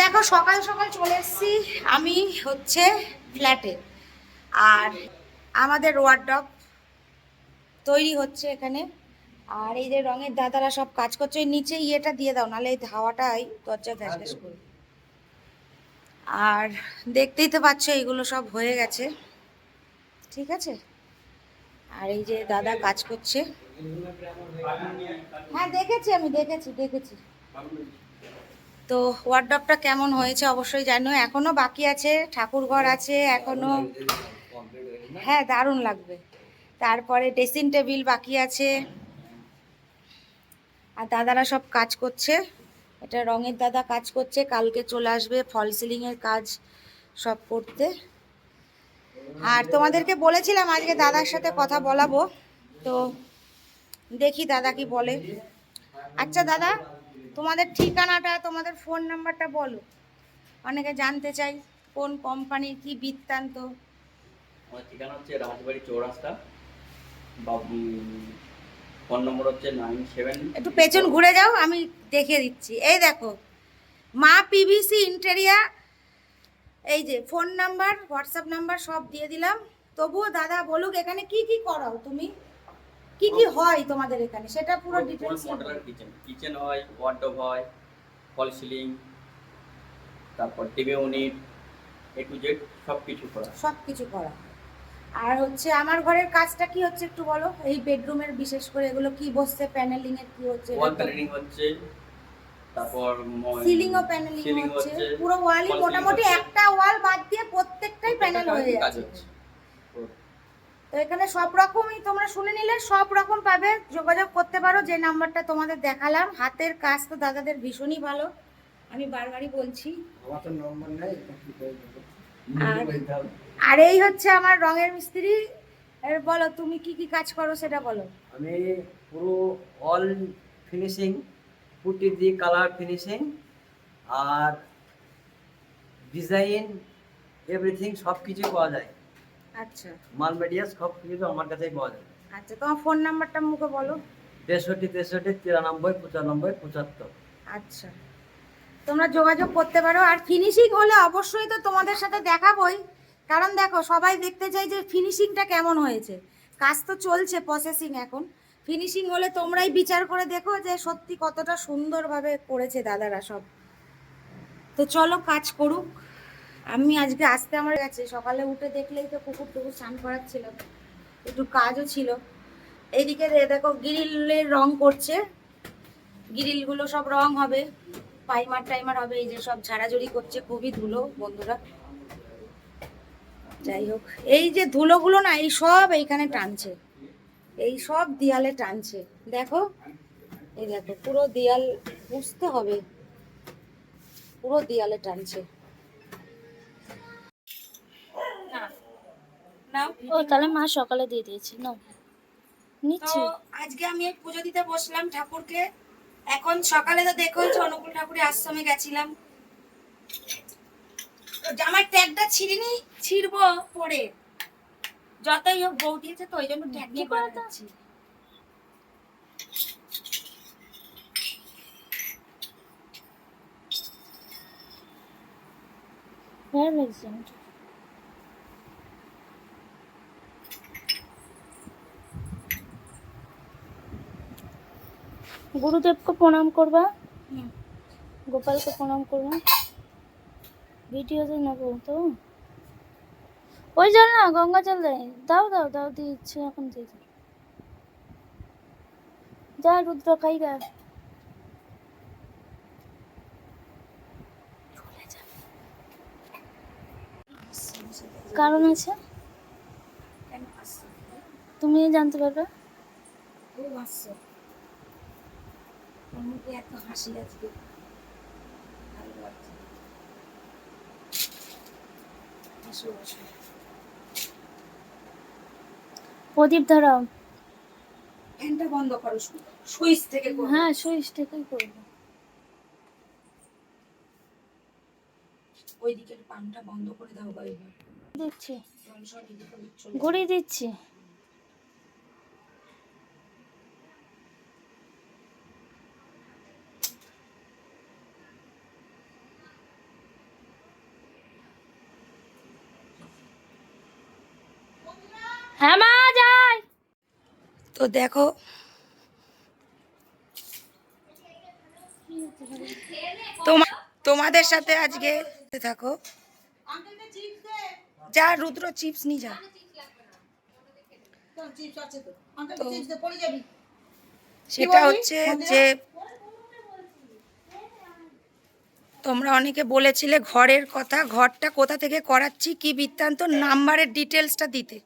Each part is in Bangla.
দেখো সকাল সকাল চলে এসেছি আমি হচ্ছে ফ্ল্যাটে আর আমাদের ওয়ার্ডব তৈরি হচ্ছে এখানে। আর এই যে রঙের দাদারা সব কাজ করছে ওই নিচে ইয়েটা দিয়ে দাও নাহলে এই হাওয়াটাই দরজা গ্যাস করবে। আর দেখতেই তো পাচ্ছ এইগুলো সব হয়ে গেছে। ঠিক আছে? আর এই যে দাদা কাজ করছে। হ্যাঁ দেখেছি আমি দেখেছি দেখেছি। তো ওয়ার্ডরপটা কেমন হয়েছে অবশ্যই জানো? এখনও বাকি আছে, ঠাকুরঘর আছে, এখনও হ্যাঁ দারুণ লাগবে। তারপরে ড্রেসিং টেবিল বাকি আছে। আর দাদারা সব কাজ করছে। এটা রঙের দাদা কাজ করছে, কালকে চলে আসবে ফল সিলিংয়ের কাজ সব করতে। আর তোমাদেরকে বলেছিলাম আজকে দাদার সাথে কথা বলাবো, তো দেখি দাদা কি বলে। আচ্ছা দাদা তোমাদের ঠিকানাটা তোমাদের ফোন নাম্বারটা বলো। অনেকে জানতে চাই কোন কোম্পানির কি বৃত্তান্ত? আমার ঠিকানা হচ্ছে রাজবাড়ি চৌরাস্তা বাবু ফোন নম্বর হচ্ছে নাইন সেভেন একটু পেছন ঘুরে যাও আমি দেখিয়ে দিচ্ছি। এই দেখো মা পিভিসি ইন্টেরিয়া এই যে ফোন নাম্বার হোয়াটসঅ্যাপ নাম্বার সব দিয়ে দিলাম। তবুও দাদা বলুক এখানে কি কি করাও তুমি? কি কি হয় তোমাদের এখানে? সেটা পুরো ডিটেলস মডেলার কিচেন কিচেন হয় ওয়ার্ডব হয় ফল সিলিং তারপর TV unit A to Z সব কিছু করা সব কিছু করা আর হচ্ছে আমার ঘরের কাজটা কি হচ্ছে একটু বলো? এই বেডরুমের বিশেষ করে এগুলো কি বসছে? প্যানেলিং এর কি হচ্ছে? ওয়াল প্যানেলিং হচ্ছে তারপর সিলিং ও প্যানেলিং হচ্ছে। পুরো ওয়ালই মোটামুটি একটা ওয়াল বাদ দিয়ে প্রত্যেকটাই প্যানেল হয়ে যাচ্ছে। তো এখানে সব রকমই তোমরা শুনে নিলে সব রকম পাবে যোগাযোগ করতে পারো যে নাম্বারটা তোমাদের দেখালাম। হাতের কাজ তো দাদাদের ভীষণই ভালো। আমি বারবারই বলছি। আর এই হচ্ছে আমার রঙের মিস্ত্রি। বলো তুমি কি কি কাজ করো সেটা বলো। আমি পুরো অল ফিনিশিং পুটি দিয়ে কালার ফিনিশিং আর ডিজাইন এভরিথিং সব কিছুই পাওয়া যায়। আচ্ছা। মাল মেডিয়া সব কিছু তো আমার কাছেই পাওয়া যায় আচ্ছা তোমার ফোন নাম্বারটা মুখে বলো। তেষট্টি তেষট্টি তিরানব্বই পঁচানব্বই পঁচাত্তর। আচ্ছা। তোমরা যোগাযোগ করতে পারো। আর ফিনিশিং হলে অবশ্যই তো তোমাদের সাথে দেখাবই। কারণ দেখো সবাই দেখতে চাই যে ফিনিশিংটা কেমন হয়েছে। কাজ তো চলছে প্রসেসিং এখন। ফিনিশিং হলে তোমরাই বিচার করে দেখো যে সত্যি কতটা সুন্দরভাবে করেছে দাদারা সব। তো চলো কাজ করুক। আমি আজকে আসতে আমার গেছে। সকালে উঠে দেখলেই তো কুকুর টুকুর স্নান করাচ্ছিল একটু কাজও ছিল। এইদিকে দেখো, গ্রিলের রং করছে। গ্রিলগুলো সব রং হবে। পাইমার টাইমার হবে, এই যে সব ঝাড়াঝুড়ি করছে। খুবই ধুলো, বন্ধুরা। যাই হোক, এই যে ধুলোগুলো না, এই সব এইখানে টানছে। এই সব দেয়ালে টানছে। দেখো, এই দেখো, পুরো দেয়াল বুঝতে হবে। পুরো দেয়ালে টানছে। নাও। ও তাহলে মা সকালে দিয়ে দিয়েছি। নাও। নিচ্ছি। আজকে আমি পুজো দিতে বসলাম ঠাকুরকে। এখন সকালে তো দেখো অনুকূল ঠাকুরের আশ্রমে গেছিলাম। তো জামার ট্যাগটা ছিঁড়িনি ছিঁড়বো পরে। যতই হোক বউ দিয়েছে তো ওই জন্য ট্যাগ নিয়ে করে যাচ্ছি লাগছে আমাকে। গুরুদেবকে প্রণাম করবা? হুম। গোপালকে প্রণাম করবা? ভিডিওতে নেব তো? ওই জল না গঙ্গা জল দেয় দাও দাও দাও দিচ্ছে এখন দিয়ে যা রুদ্র খাই গা। কারণ আছে? তুমি জানতে পারবে? মুখে এত হাসি আজকে। ভালো লাগছে। প্রদীপ ফ্যানটা বন্ধ করো সুইচ থেকে করো। হ্যাঁ সুইচ থেকেই করব। ওই দিকের পানটা বন্ধ করে দাও এবার। দিচ্ছি। ঘুরিয়ে দিচ্ছি। হ্যাঁ মা যাই। তো দেখো। তোমা তোমাদের সাথে আজকে থাকো। যা রুদ্র চিপস নি যা। সেটা হচ্ছে যে তোমরা অনেকে বলেছিলে ঘরের কথা ঘরটা কোথা থেকে করাচ্ছি কি বৃত্তান্ত নাম্বারের ডিটেলসটা দিতে।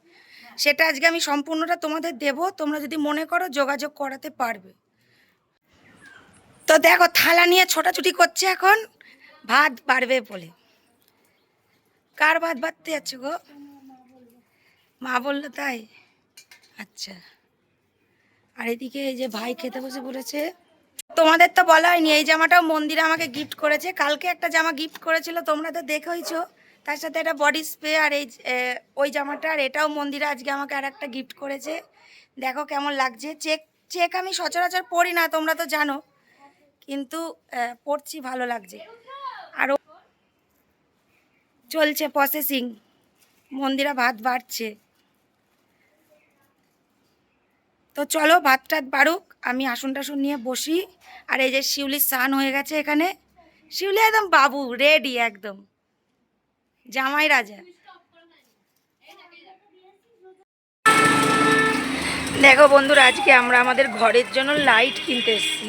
সেটা আজকে আমি সম্পূর্ণটা তোমাদের দেব। তোমরা যদি মনে করো যোগাযোগ করাতে পারবে। তো দেখো, থালা নিয়ে ছোটাছুটি করছে এখন। ভাত বাড়বে বলে। কার ভাত বাড়তে যাচ্ছে গো? মা বলল তাই? আচ্ছা। আর এদিকে এই যে ভাই খেতে বসে পড়েছে। তোমাদের তো বলা হয়নি, এই জামাটাও মন্দিরে আমাকে গিফট করেছে। কালকে একটা জামা গিফট করেছিল, তোমরা তো দেখেইছো। তার সাথে একটা বডি স্প্রে আর এই ওই জামাটা আর এটাও মন্দিরে আজকে আমাকে আর একটা গিফট করেছে। দেখো কেমন লাগছে। চেক চেক আমি সচরাচর পরি না, তোমরা তো জানো। কিন্তু পরছি, ভালো লাগছে। আর ও- চলছে প্রসেসিং মন্দিরা ভাত বাড়ছে। তো চলো ভাত টাত বাড়ুক। আমি আসন টাসন নিয়ে বসি। আর এই যে শিউলির স্নান হয়ে গেছে এখানে। শিউলি একদম বাবু রেডি একদম। জামাই রাজা। দেখো বন্ধুরা, আজকে আমরা আমাদের ঘরের জন্য লাইট কিনতে এসেছি।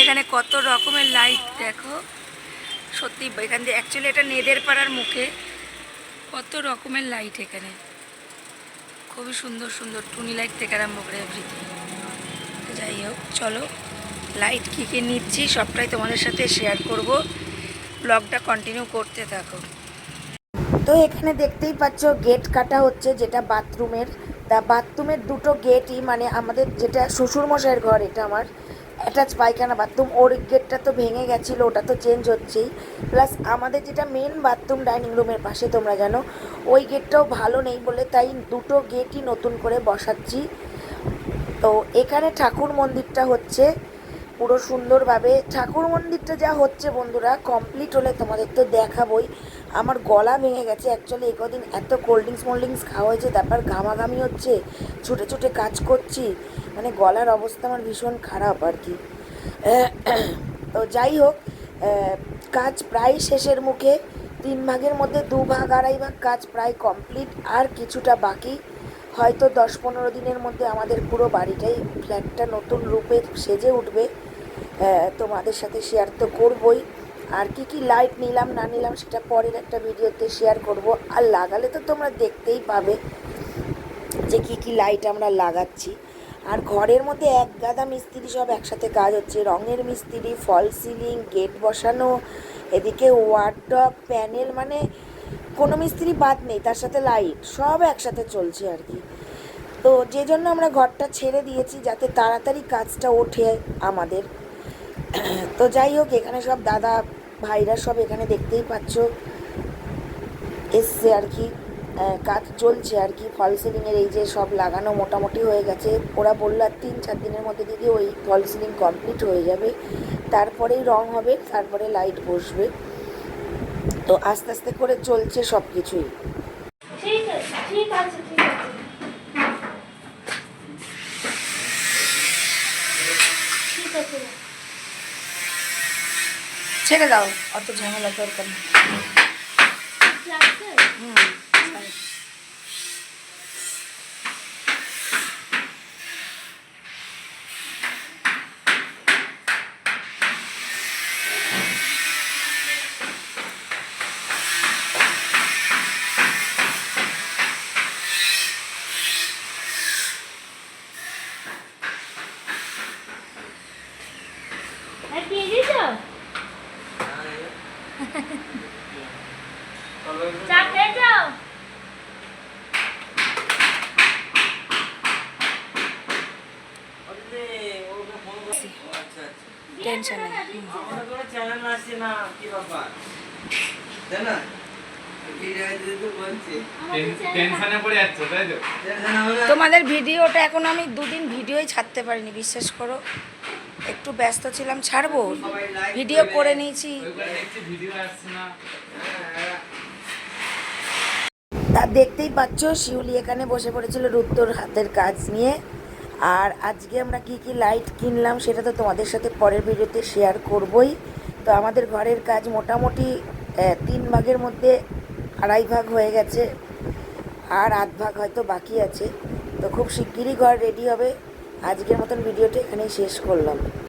এখানে কত রকমের লাইট দেখো। সত্যি, এখান দিয়ে অ্যাকচুয়ালি এটা নেদের পাড়ার মুখে। কত রকমের লাইট এখানে। খুবই সুন্দর সুন্দর টুনি লাইট থেকে আরম্ভ করে এভরিথিং যাই হোক, চলো লাইট কী কী নিচ্ছি সবটাই তোমাদের সাথে শেয়ার করব। ব্লগটা কন্টিনিউ করতে থাকো। তো এখানে দেখতেই পাচ্ছ গেট কাটা হচ্ছে যেটা বাথরুমের। তা বাথরুমের দুটো গেটই মানে আমাদের যেটা শ্বশুরমশাইয়ের ঘর, এটা আমার। অ্যাটাচ পায়খানা বাথরুম, ওর গেটটা তো ভেঙে গেছিল, ওটা তো চেঞ্জ হচ্ছেই। প্লাস আমাদের যেটা মেন বাথরুম ডাইনিং রুমের পাশে, তোমরা জানো, ওই গেটটাও ভালো নেই বলে তাই দুটো গেটই নতুন করে বসাচ্ছি। তো এখানে ঠাকুর মন্দিরটা হচ্ছে পুরো সুন্দরভাবে। ঠাকুর মন্দিরটা যা হচ্ছে বন্ধুরা কমপ্লিট হলে তোমাদের তো দেখাবই। আমার গলা ভেঙে গেছে অ্যাকচুয়ালি এই কদিন এত কোল্ড ড্রিঙ্কস মোল্ড ড্রিঙ্কস খাওয়া হয়েছে, তারপর ঘামাঘামি হচ্ছে, ছুটে ছুটে কাজ করছি। মানে গলার অবস্থা আমার ভীষণ খারাপ আর কি। তো যাই হোক কাজ প্রায় শেষের মুখে, তিন ভাগের মধ্যে দু ভাগ, আড়াই ভাগ কাজ প্রায় কমপ্লিট আর কিছুটা বাকি। হয়তো দশ পনেরো দিনের মধ্যে আমাদের পুরো বাড়িটাই ফ্ল্যাটটা নতুন রূপে সেজে উঠবে। তোমাদের সাথে শেয়ার তো করবই। আর কি কি লাইট নিলাম, না নিলাম, সেটা পরের একটা ভিডিওতে শেয়ার করব। আর লাগালে তো তোমরা দেখতেই পাবে যে কি কি লাইট আমরা লাগাচ্ছি। আর ঘরের মধ্যে এক গাদা মিস্ত্রি সব একসাথে কাজ হচ্ছে। রঙের মিস্ত্রি, ফল সিলিং গেট বসানো, এদিকে ওয়ার্ডপ প্যানেল মানে কোনো মিস্ত্রি বাদ নেই, তার সাথে লাইট সব একসাথে চলছে আর কি। তো যে জন্য আমরা ঘরটা ছেড়ে দিয়েছি, যাতে তাড়াতাড়ি কাজটা ওঠে আমাদের। তো যাই হোক, এখানে সব দাদা ভাইরা সব এখানে দেখতেই পাচ্ছ। এসছে আর কি কাজ চলছে আর কি। ফল সিলিংয়ের এই যে সব লাগানো মোটামুটি হয়ে গেছে। ওরা বলল আর তিন চার দিনের মধ্যে দিদি ওই ফল সিলিং কমপ্লিট হয়ে যাবে। তারপরেই রং হবে, তারপরে লাইট বসবে। তো আস্তে আস্তে করে চলছে সব কিছুই ঠিক আছে ঠিক আছে ঠিক আছে ঠিক আছে ছেড়ে দাও অত ঝামেলা দরকার নেই লাগছে হুম, ছাড়ো। আর কি দিছ চা খেয়ে যাও টেনশন নেই হুম। চ্যানেল আসছে না কি ব্যাপার তাই না কি জায়গায় তো বলছি টেনশনে পড়ে যাচ্ছ তাই তোমাদের ভিডিওটা এখন আমি দুদিন ভিডিওই ছাড়তে পারিনি বিশ্বাস করো। একটু ব্যস্ত ছিলাম, ছাড়বো? ভিডিও করে নিয়েছি। তা দেখতেই পাচ্ছ, শিউলি এখানে বসে পড়েছিল রুদ্রর হাতের কাজ নিয়ে। আর আজকে আমরা কি কি লাইট কিনলাম সেটা তো তোমাদের সাথে পরের ভিডিওতে শেয়ার করবই। তো আমাদের ঘরের কাজ মোটামুটি তিন ভাগের মধ্যে আড়াই ভাগ হয়ে গেছে। আর আধ ভাগ হয়তো বাকি আছে। তো খুব শিগগিরই ঘর রেডি হবে। আজকের মতন ভিডিওটি এখানেই শেষ করলাম।